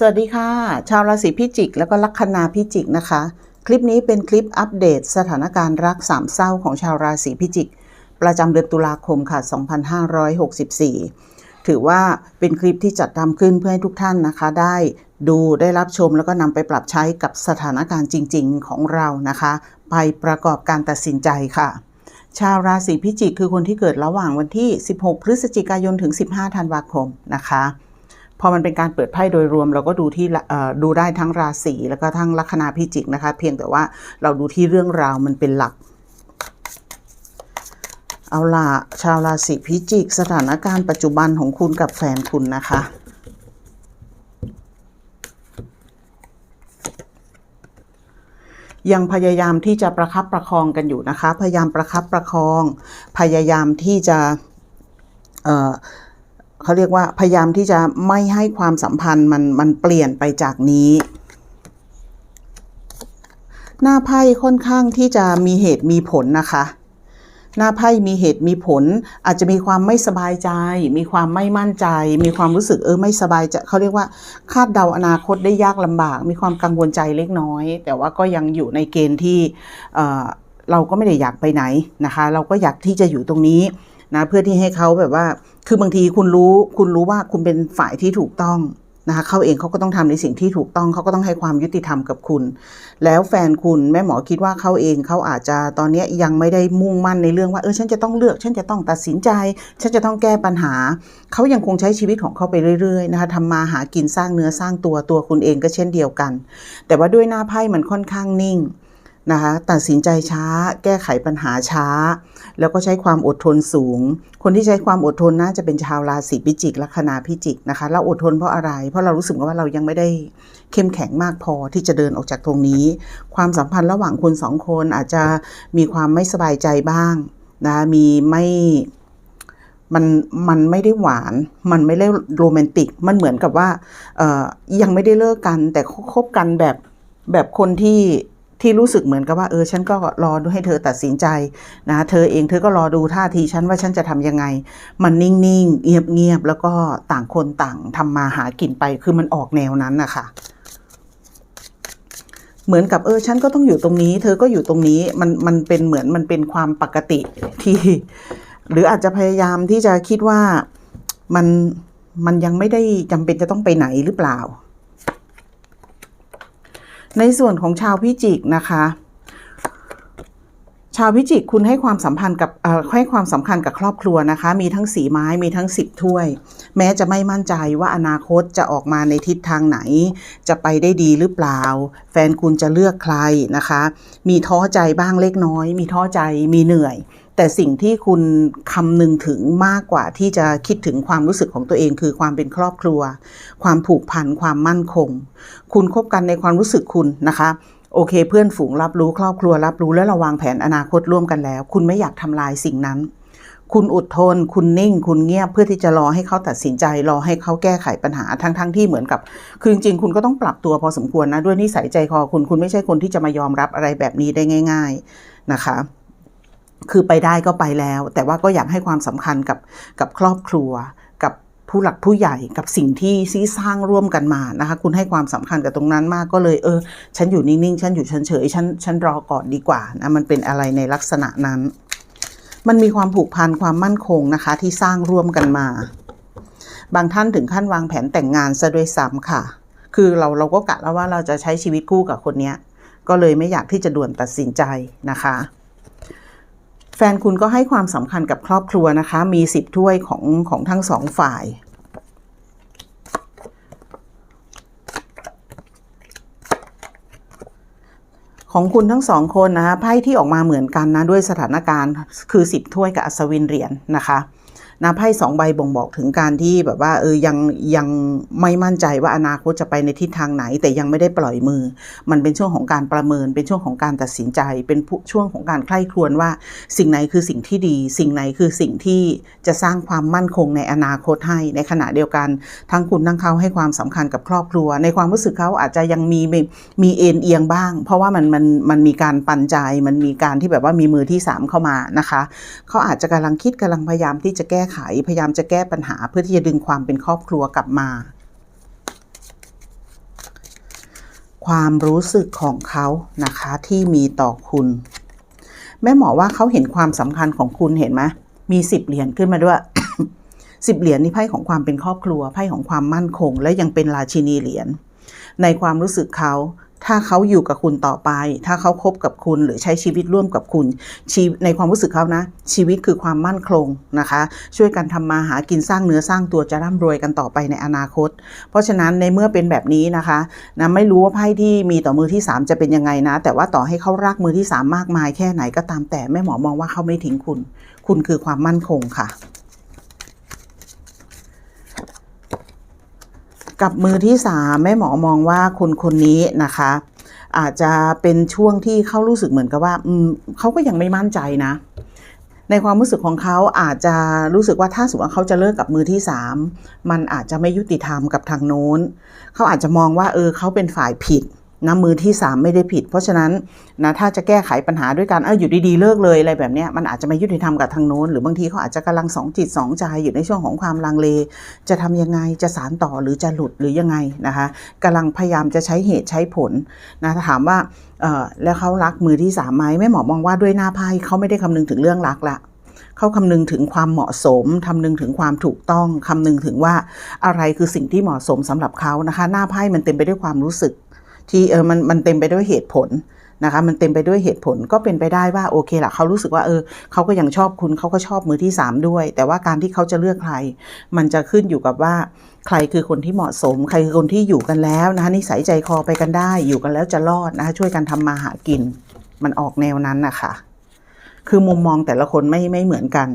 สวัสดีค่ะ ชาวราศีพิจิก แล้วก็ลัคนาพิจิกนะคะ คลิปนี้เป็นคลิปอัปเดตสถานการณ์รักสามเศร้าของชาวราศีพิจิก ประจำเดือนตุลาคมค่ะ 2564 ถือว่าเป็นคลิปที่จัดทำขึ้นเพื่อให้ทุกท่านนะคะ ได้ดูได้รับชมแล้วก็นำไปปรับใช้กับสถานการณ์จริง ๆ ของเรานะคะ ไปประกอบการตัดสินใจค่ะชาวราศีพิจิกคือคนที่เกิดระหว่างวันที่ 16 พฤศจิกายน ถึง 15 ธันวาคมนะคะ พอมันเป็นการเปิดไพ่โดยรวม เราก็ดูที่ดูได้ทั้งราศีแล้วก็ทั้งลัคนาพิจิกนะคะ เพียงแต่ว่าเราดูที่เรื่องราวมันเป็นหลัก เอาล่ะชาวราศีพิจิก สถานการณ์ปัจจุบันของคุณกับแฟนคุณนะคะยังพยายามที่จะประคับประคองกันอยู่นะคะ พยายามประคับประคอง พยายามที่จะ เอ่อ เขาเรียกว่าพยายามที่จะไม่ให้ความสัมพันธ์มันมันเปลี่ยนไปจากนี้ หน้าไพ่ค่อนข้างที่จะมีเหตุมีผลนะคะหน้าไพ่มีเหตุมีผล อาจจะมีความไม่สบายใจ มีความไม่มั่นใจ มีความรู้สึกเออไม่สบายใจเขาเรียกว่าคาดเดาอนาคตได้ยากลำบาก มีความกังวลใจเล็กน้อย แต่ว่าก็ยังอยู่ในเกณฑ์ที่เออเราก็ไม่ได้อยากไปไหนนะคะ เราก็อยากที่จะอยู่ตรงนี้ นะเพื่อที่ให้เขาแบบว่า คือบางทีคุณรู้คุณรู้ว่าคุณเป็นฝ่ายที่ถูกต้องนะคะเขาเองเขาก็ต้องทำในสิ่งที่ถูกต้องเขาก็ต้องให้ความยุติธรรมกับคุณ แล้วแฟนคุณแม่หมอคิดว่าเขาเองเขาอาจจะตอนนี้ยยังไม่ได้มุ่งมั่นในเรื่องว่าเออฉันจะต้องเลือก ฉันจะต้องตัดสินใจ ฉันจะต้องแก้ปัญหา เขายังคงใช้ชีวิตของเขาไปเรื่อยๆนะคะทำมาหากินสร้างเนื้อสร้างตัวตัวคุณเองก็เช่นเดียวกัน แต่ว่าด้วยหน้าไพ่มันค่อนข้างนิ่ง นะคะตัดสินใจช้า แก้ไขปัญหาช้า แล้วก็ใช้ความอดทนสูง คนที่ใช้ความอดทนน่าจะเป็นชาวราศีพิจิกลัคนาพิจิกนะคะเราอดทนเพราะอะไร เพราะเรารู้สึกว่าเรายังไม่ได้เข้มแข็งมากพอที่จะเดินออกจากตรงนี้ ความสัมพันธ์ระหว่างคนสองคนอาจจะมีความไม่สบายใจบ้างนะคะมีไม่มันมันไม่ได้หวาน มันไม่ได้โรแมนติก มันเหมือนกับว่ายังไม่ได้เลิกกัน แต่คบกันแบบแบบคนที่ ที่รู้สึกเหมือนกับว่าเออฉันก็รอดูให้เธอตัดสินใจนะเธอเองเธอก็รอดูท่าทีฉันว่าฉันจะทำยังไง มันนิ่งๆเงียบๆแล้วก็ต่างคนต่างทำมาหากินไปคือมันออกแนวนั้นนะคะเหมือนกับเออฉันก็ต้องอยู่ตรงนี้ เธอก็อยู่ตรงนี้มันมันเป็นเหมือนมันเป็นความปกติที่ หรืออาจจะพยายามที่จะคิดว่ามันมันยังไม่ได้จำเป็นจะต้องไปไหนหรือเปล่า ในส่วนของชาวพิจิกนะคะ ชาวพิจิกคุณให้ความสัมพันธ์กับให้ความสำคัญกับครอบครัวนะคะ มีทั้งสีไม้มีทั้งสิบถ้วย แม้จะไม่มั่นใจว่าอนาคตจะออกมาในทิศทางไหน จะไปได้ดีหรือเปล่า แฟนคุณจะเลือกใครนะคะ มีท้อใจบ้างเล็กน้อย มีท้อใจมีเหนื่อย แต่สิ่งที่คุณคำนึงถึงมากกว่าที่จะคิดถึงความรู้สึกของตัวเองคือความเป็นครอบครัว ความผูกพันความมั่นคง คุณคบกันในความรู้สึกคุณนะคะโอเค เพื่อนฝูงรับรู้ครอบครัวรับรู้แล้วเราวางแผนอนาคตร่วมกันแล้ว คุณไม่อยากทำลายสิ่งนั้น คุณอดทน คุณนิ่ง คุณเงียบเพื่อที่จะรอให้เขาตัดสินใจ รอให้เขาแก้ไขปัญหาทั้งๆทที่เหมือนกับคือจริงๆคุณก็ต้องปรับตัวพอสมควรนะด้วยนิสัยใจคอคุณคุณไม่ใช่คนที่จะมายอมรับอะไรแบบนี้ได้ง่าย ๆนะคะ คือไปได้ก็ไปแล้ว แต่ว่าก็อยากให้ความสำคัญกับกับครอบครัว กับผู้หลักผู้ใหญ่กับสิ่งที่ซีสร้างร่วมกันมานะคะ คุณให้ความสำคัญกับตรงนั้นมากก็เลย เออ ฉันอยู่นิ่งๆ ฉันอยู่เฉยๆฉันฉันรอก่อนดีกว่านะมันเป็นอะไรในลักษณะนั้น มันมีความผูกพันความมั่นคงนะคะ ที่สร้างร่วมกันมา บางท่านถึงขั้นวางแผนแต่งงานซะด้วยซ้ำค่ะ คือเราเราก็กะแล้วว่าเราจะใช้ชีวิตคู่กับคนนี้ก็เลยไม่อยากที่จะด่วนตัดสินใจนะคะ แฟนคุณก็ให้ความสำคัญกับครอบครัวนะคะ มีสิบถ้วยของของทั้งสองฝ่ายของคุณทั้งสองคนนะคะไพ่ที่ออกมาเหมือนกันนะด้วยสถานการณ์คือสิบถ้วยกับอัศวินเหรียญนะคะ นะไพ่สองใบบ่งบอกถึงการที่แบบว่าเออยังยังไม่มั่นใจว่าอนาคตจะไปในทิศทางไหน แต่ยังไม่ได้ปล่อยมือ มันเป็นช่วงของการประเมิน เป็นช่วงของการตัดสินใจ เป็นช่วงของการใคร่ครวญว่า สิ่งไหนคือสิ่งที่ดี สิ่งไหนคือสิ่งที่จะสร้างความมั่นคงในอนาคตให้ในขณะเดียวกันทั้งคุณทั้งเขาให้ความสำคัญกับครอบครัว ในความรู้สึกเขาอาจจะยังมีมีมีเอ็นเอียงบ้าง เพราะว่ามันมันมันมีการปันใจมันมีการที่แบบว่ามีมือที่สามเข้ามานะคะ เขาอาจจะกำลังคิดกำลังพยายามที่จะแก้ไข พยายามจะแก้ปัญหาเพื่อที่จะดึงความเป็นครอบครัวกลับมา ความรู้สึกของเขานะคะที่มีต่อคุณ แม่หมอว่าเขาเห็นความสำคัญของคุณเห็นไหมมีสิบเหรียญขึ้นมาด้วยสิบเหรียญนี่ไพ่ของความเป็นครอบครัวไพ่ของความมั่นคง และยังเป็นราชินีเหรียญในความรู้สึกเขา ถ้าเขาอยู่กับคุณต่อไป ถ้าเขาคบกับคุณหรือใช้ชีวิตร่วมกับคุณ ในความรู้สึกเขานะ ชีวิตคือความมั่นคงนะคะ ช่วยกันทำมาหากินสร้างเนื้อสร้างตัวจะร่ำรวยกันต่อไปในอนาคต เพราะฉะนั้นในเมื่อเป็นแบบนี้นะคะนะไม่รู้ว่าไพ่ที่มีต่อมือที่ 3 จะเป็นยังไงนะ แต่ว่าต่อให้เขารักมือที่ 3 มากมายแค่ไหนก็ตามแต่แม่หมอมองว่าเขาไม่ทิ้งคุณ คุณคือความมั่นคงค่ะ กับมือที่สามแม่หมอมองว่าคนคนนี้นะคะ อาจจะเป็นช่วงที่เขารู้สึกเหมือนกับว่าเขาก็ยังไม่มั่นใจนะ ในความรู้สึกของเขาอาจจะรู้สึกว่าถ้าสมมติว่าเขาจะเลิกกับมือที่สามมันอาจจะไม่ยุติธรรมกับทางโน้นเขาอาจจะมองว่าเออเขาเป็นฝ่ายผิด นะมือที่สามไม่ได้ผิด เพราะฉะนั้นนะถ้าจะแก้ไขปัญหาด้วยการเอออยู่ดีๆเลิกเลยอะไรแบบนี้มันอาจจะไม่ยุติธรรมกับทางโน้น หรือบางทีเขาอาจจะกำลังสองจิตสองใจอยู่ในช่วงของความลังเล จะทำยังไงจะสารต่อหรือจะหลุดหรือยังไงนะคะกำลังพยายามจะใช้เหตุใช้ผลนะถามว่าเออแล้วเขารักมือที่สามไหมแม่หมอมองว่าด้วยหน้าไพ่เขาไม่ได้คำนึงถึงเรื่องรักละเขาคำนึงถึงความเหมาะสมคำนึงถึงความถูกต้องคำนึงถึงว่าอะไรคือสิ่งที่เหมาะสมสำหรับเขานะคะ หน้าไพ่มันเต็มไปด้วยความรู้สึก ที่เออมันมันเต็มไปด้วยเหตุผลนะคะมันเต็มไปด้วยเหตุผลก็เป็นไปได้ว่าโอเคละเขารู้สึกว่าเออเขาก็ยังชอบคุณเขาก็ชอบมือที่สามด้วย แต่ว่าการที่เขาจะเลือกใคร มันจะขึ้นอยู่กับว่าใครคือคนที่เหมาะสม ใครคือคนที่อยู่กันแล้วนะคะนิสัยใจคอไปกันได้ อยู่กันแล้วจะรอดนะคะช่วยกันทำมาหากิน มันออกแนวนั้นนะคะคือมุมมองแต่ละคนไม่ไม่เหมือนกัน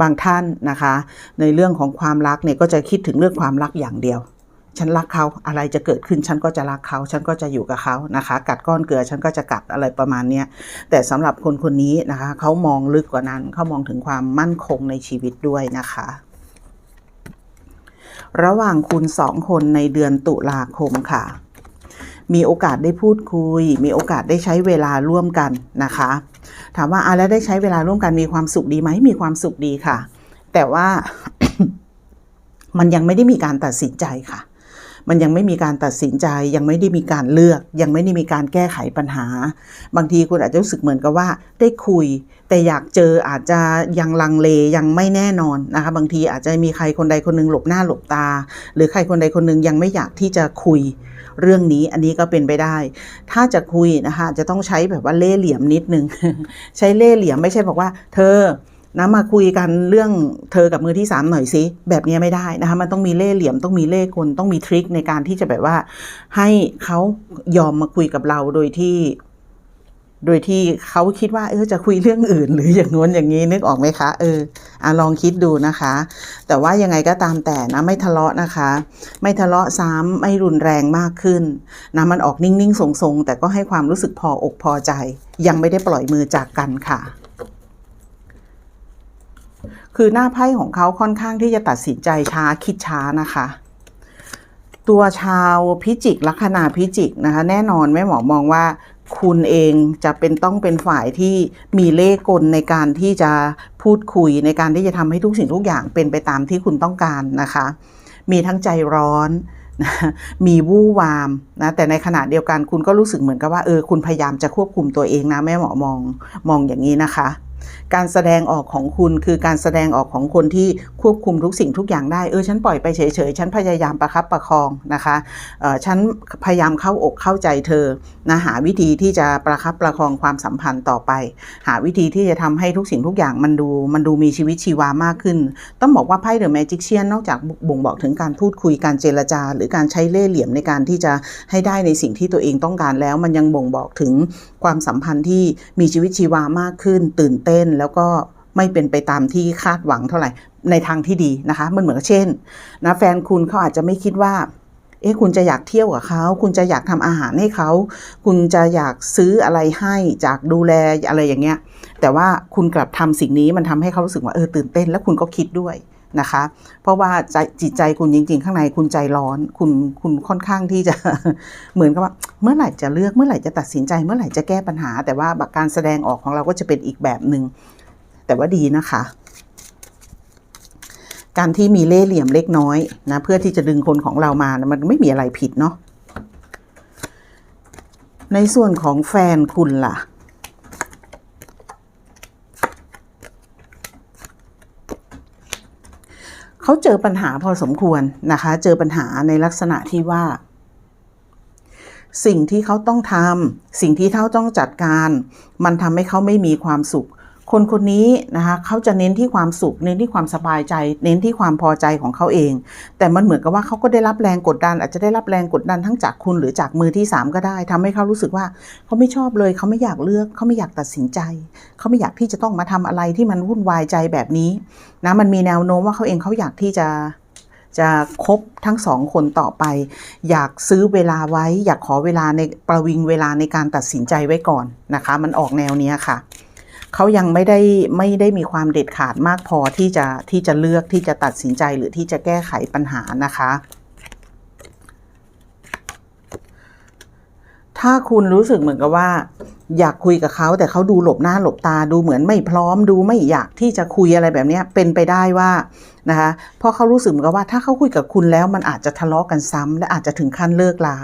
บางท่านนะคะ ในเรื่องของความรักเนี่ยก็จะคิดถึงเรื่องความรักอย่างเดียว ฉันรักเขาอะไรจะเกิดขึ้นฉันก็จะรักเขา ฉันก็จะอยู่กับเขานะคะ กัดก้อนเกลือฉันก็จะกัดอะไรประมาณนี้แต่สำหรับคนคนนี้นะคะเขามองลึกกว่านั้นเขามองถึงความมั่นคงในชีวิตด้วยนะคะ ระหว่างคุณสองคนในเดือนตุลาคมค่ะ มีโอกาสได้พูดคุย มีโอกาสได้ใช้เวลาร่วมกันนะคะ ถามว่าอะแล้วได้ใช้เวลาร่วมกันมีความสุขดีไหมมีความสุขดีค่ะ แต่ว่ามันยังไม่ได้มีการตัดสินใจค่ะ มันยังไม่มีการตัดสินใจ ยังไม่ได้มีการเลือก ยังไม่ได้มีการแก้ไขปัญหา บางทีคุณอาจจะรู้สึกเหมือนกับว่าได้คุย แต่อยากเจออาจจะยังลังเลยังไม่แน่นอนนะคะบางทีอาจจะมีใครคนใดคนหนึงหลบหน้าหลบตา หรือใครคนใดคนหนึงยังไม่อยากที่จะคุยเรื่องนี้อันนี้ก็เป็นไปได้ ถ้าจะคุยนะคะจะต้องใช้แบบว่าเล่ห์เหลี่ยมนิดนึง ใช้เล่ห์เหลี่ยมไม่ใช่บอกว่า เธอ นะมาคุยกันเรื่องเธอกับมือที่สามหน่อยสิแบบนี้ไม่ได้นะคะมันต้องมีเล่ห์เหลี่ยมต้องมีเล่ห์กลต้องมีทริคในการที่จะแบบว่า ให้เขายอมมาคุยกับเราโดยที่ โดยที่เขาคิดว่า เออจะคุยเรื่องอื่น หรืออย่างง้นอย่างนี้นึกออกไหมคะเอออะลองคิดดูนะคะ แต่ว่ายังไงก็ตามแต่นะไม่ทะเลาะนะคะ ไม่ทะเลาะซ้ำไม่รุนแรงมากขึ้นนะมันออกนิ่งๆทรงๆแต่ก็ให้ความรู้สึกพออกพอใจ ยังไม่ได้ปล่อยมือจากกันค่ะ คือหน้าไพ่ของเขาค่อนข้างที่จะตัดสินใจช้าคิดช้านะคะ ตัวชาวพิจิกลัคนาพิจิกนะคะ แน่นอนแม่หมอมองว่าคุณเองจะเป็นต้องเป็นฝ่ายที่มีเล่กลในการที่จะพูดคุยในการที่จะทำให้ทุกสิ่งทุกอย่างเป็นไปตามที่คุณต้องการนะคะ มีทั้งใจร้อนนะมีวู่วามนะแต่ในขณะเดียวกันคุณก็รู้สึกเหมือนกับว่าเออคุณพยายามจะควบคุมตัวเองนะแม่หมอมองมองอย่างนี้นะคะ การแสดงออกของคุณคือการแสดงออกของคนที่ควบคุมทุกสิ่งทุกอย่างได้ เออ ฉันปล่อยไปเฉยๆ ฉันพยายามประคับประคองนะคะเออฉันพยายามเข้าอกเข้าใจเธอนะหาวิธีที่จะประคับประคองความสัมพันธ์ต่อไป หาวิธีที่จะทำให้ทุกสิ่งทุกอย่างมันดูมันดูมีชีวิตชีวามากขึ้น ต้องบอกว่าไพ่เดอะแมจิกเชียนนอกจากบ่งบอกถึงการพูดคุยการเจรจา หรือการใช้เล่ห์เหลี่ยมในการที่จะให้ได้ในสิ่งที่ตัวเองต้องการแล้ว มันยังบ่งบอกถึงความสัมพันธ์ที่มีชีวิตชีวามากขึ้น ตื่นเต้นแล้วก็ไม่เป็นไปตามที่คาดหวังเท่าไหร่ในทางที่ดีนะคะ มันเหมือนเช่นนะแฟนคุณเขาอาจจะไม่คิดว่า เอ๊ะคุณจะอยากเที่ยวกับเขา คุณจะอยากทำอาหารให้เขา คุณจะอยากซื้ออะไรให้จากดูแลอะไรอย่างเงี้ย แต่ว่าคุณกลับทำสิ่งนี้มันทำให้เขารู้สึกว่าเออตื่นเต้น แล้วคุณก็คิดด้วย นะคะ เพราะว่าใจจิตใจคุณจริง ๆ ข้างในคุณใจร้อน คุณคุณค่อนข้างที่จะเหมือนกับว่า เมื่อไหร่จะเลือกเมื่อไหร่จะตัดสินใจ เมื่อไหร่จะแก้ปัญหา แต่ว่าการแสดงออกของเราก็จะเป็นอีกแบบหนึ่งแต่ว่าดีนะคะ การที่มีเล่เหลี่ยมเล็กน้อยนะเพื่อที่จะดึงคนของเรามานะมันไม่มีอะไรผิดเนาะในส่วนของแฟนคุณล่ะ เขาเจอปัญหาพอสมควรนะคะ เจอปัญหาในลักษณะที่ว่า สิ่งที่เขาต้องทำสิ่งที่เขาต้องจัดการ มันทำให้เขาไม่มีความสุข คนคนนี้นะคะเขาจะเน้นที่ความสุข เน้นที่ความสบายใจ เน้นที่ความพอใจของเขาเอง แต่มันเหมือนกับว่าเขาก็ได้รับแรงกดดัน อาจจะได้รับแรงกดดันทั้งจากคุณหรือจากมือที่สามก็ได้ทำให้เขารู้สึกว่าเขาไม่ชอบเลย เขาไม่อยากเลือก เขาไม่อยากตัดสินใจ เขาไม่อยากที่จะต้องมาทำอะไรที่มันวุ่นวายใจแบบนี้นะมันมีแนวโน้มว่าเขาเองเขาอยากที่จะจะคบทั้งสองคนต่อไป อยากซื้อเวลาไว้ อยากขอเวลาในประวิงเวลาในการตัดสินใจไว้ก่อนนะคะ มันออกแนวเนี้ยค่ะ เขายังไม่ได้ไม่ได้มีความเด็ดขาดมากพอที่จะที่จะเลือกที่จะตัดสินใจหรือที่จะแก้ไขปัญหานะคะ ถ้าคุณรู้สึกเหมือนกับว่า อยากคุยกับเขาแต่เขาดูหลบหน้าหลบตาดูเหมือนไม่พร้อมดูไม่อยากที่จะคุยอะไรแบบนี้เป็นไปได้ว่านะคะเพราะเขารู้สึกเหมือนกับว่าถ้าเขาคุยกับคุณแล้วมันอาจจะทะเลาะกันซ้ำและอาจจะถึงขั้นเลิกลา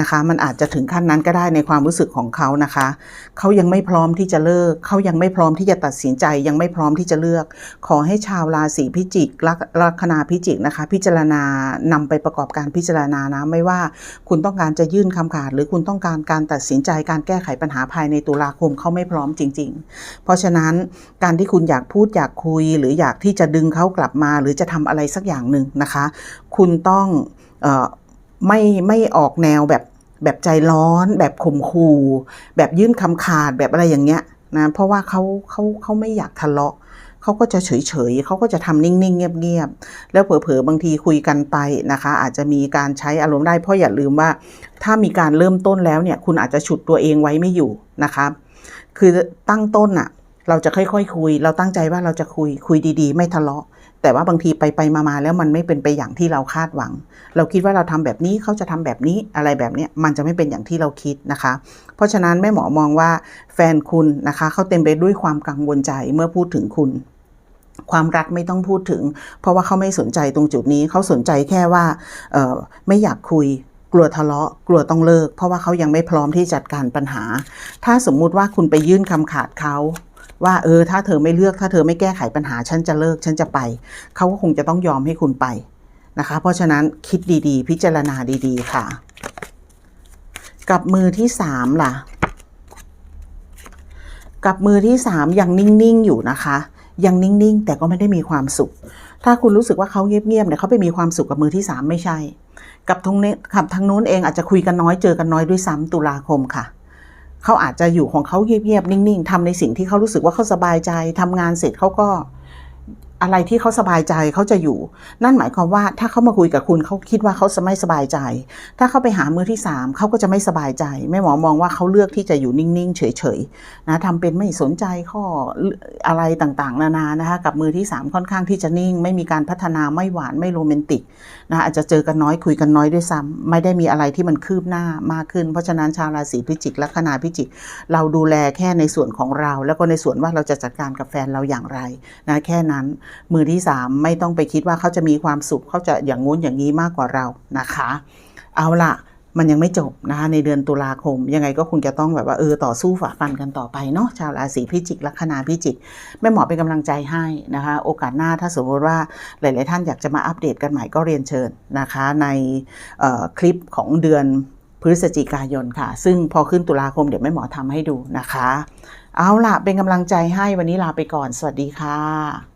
นะคะ มันอาจจะถึงขั้นนั้นก็ได้ในความรู้สึกของเขานะคะ เขายังไม่พร้อมที่จะเลิก เขายังไม่พร้อมที่จะตัดสินใจ ยังไม่พร้อมที่จะเลือก ขอให้ชาวราศีพิจิกลัคลัคนาพิจิกนะคะ พิจารณานำไปประกอบการพิจารณานะ ไม่ว่าคุณต้องการจะยื่นคำขาด หรือคุณต้องการการตัดสินใจการแก้ไขปัญหาภายในตุลาคมเขาไม่พร้อมจริง ๆ เพราะฉะนั้นการที่คุณอยากพูดอยากคุย หรืออยากที่จะดึงเขากลับมา หรือจะทำอะไรสักอย่างหนึ่งนะคะ คุณต้องเออ ไม่ไม่ออกแนวแบบแบบใจร้อน แบบข่มขู่แบบยื่นคำขาดแบบอะไรอย่างเงี้ยนะเพราะว่าเขาเขาเขาไม่อยากทะเลาะเขาก็จะเฉยเฉยเขาก็จะทำนิ่งๆ เงียบๆ แล้วเผลอๆ บางทีคุยกันไปนะคะ อาจจะมีการใช้อารมณ์ได้เพราะอย่าลืมว่า ถ้ามีการเริ่มต้นแล้วเนี่ย คุณอาจจะฉุดตัวเองไว้ไม่อยู่นะคะคือตั้งต้นอะเราจะค่อยๆคคุย เราตั้งใจว่าเราจะคุยคุยดีๆ ไม่ทะเลาะ แต่ว่าบางทีไปไปๆมาๆแล้วมันไม่เป็นไปอย่างที่เราคาดหวัง เราคิดว่าเราทำแบบนี้เขาจะทำแบบนี้อะไรแบบนี้มันจะไม่เป็นอย่างที่เราคิดนะคะ เพราะฉะนั้นแม่หมอมองว่าแฟนคุณนะคะเขาเต็มไปด้วยความกังวลใจเมื่อพูดถึงคุณความรักไม่ต้องพูดถึง เพราะว่าเขาไม่สนใจตรงจุดนี้เขาสนใจแค่ว่าไม่อยากคุยกลัวทะเลาะกลัวต้องเลิก เพราะว่าเขายังไม่พร้อมที่จัดการปัญหา ถ้าสมมุติว่าคุณไปยื่นคำขาดเขา ว่าเออถ้าเธอไม่เลือกถ้าเธอไม่แก้ไขปัญหาฉันจะเลิกฉันจะไป เขาก็คงจะต้องยอมให้คุณไปนะคะ เพราะฉะนั้นคิดดีๆ พิจารณาดีๆ ค่ะ กับมือที่สามล่ะ กับมือที่สามยังนิ่งๆอยู่นะคะ ยังนิ่งๆ แต่ก็ไม่ได้มีความสุข ถ้าคุณรู้สึกว่าเขาเงียบๆเนี่ยเขาไปมีความสุขกับมือที่สามไม่ใช่ กับทางนี้กับทางนู้นเองอาจจะคุยกันน้อยเจอกันน้อยด้วยซ้ำตุลาคมค่ะ เขาอาจจะอยู่ของเขาเงียบๆนิ่ง ๆทำในสิ่งที่เขารู้สึกว่าเขาสบายใจทำงานเสร็จเขาก็ อะไรที่เขาสบายใจเขาจะอยู่ นั่นหมายความว่าถ้าเขามาคุยกับคุณเขาคิดว่าเขาจะไม่สบายใจ ถ้าเขาไปหามือที่สามเขาก็จะไม่สบายใจแม่หมอมองว่าเขาเลือกที่จะอยู่นิ่งๆ เฉยๆนะทำเป็นไม่สนใจข้ออะไรต่างๆ นานานะคะกับมือที่สามค่อนข้างที่จะนิ่ง ไม่มีการพัฒนาไม่หวานไม่โรแมนติกนะอาจจะเจอกันน้อยคุยกันน้อยด้วยซ้ำไม่ได้มีอะไรที่มันคืบหน้ามากขึ้น เพราะฉะนั้นชาวราศีพิจิกลัคนาพิจิก เราดูแลแค่ในส่วนของเรา แล้วก็ในส่วนว่าเราจะจัดการกับแฟนเราอย่างไรนะแค่นั้นมือที่สามไม่ต้องไปคิดว่าเขาจะมีความสุขเขาจะอย่างงู้นอย่างนี้มากกว่าเรานะคะ เอาล่ะมันยังไม่จบนะคะในเดือนตุลาคม ยังไงก็คงจะต้องแบบว่าเออต่อสู้ฝ่าฟันกันต่อไปเนาะชาวราศีพิจิกลัคนาพิจิกแม่หมอเป็นกำลังใจให้นะคะ โอกาสหน้าถ้าสมมติว่าหลาย ๆ ท่านอยากจะมาอัปเดตกันใหม่ก็เรียนเชิญนะคะ ในคลิปของเดือนพฤศจิกายนค่ะ ซึ่งพอขึ้นตุลาคมเดี๋ยวแม่หมอทำให้ดูนะคะ เอาล่ะเป็นกำลังใจให้วันนี้ลาไปก่อน สวัสดีค่ะ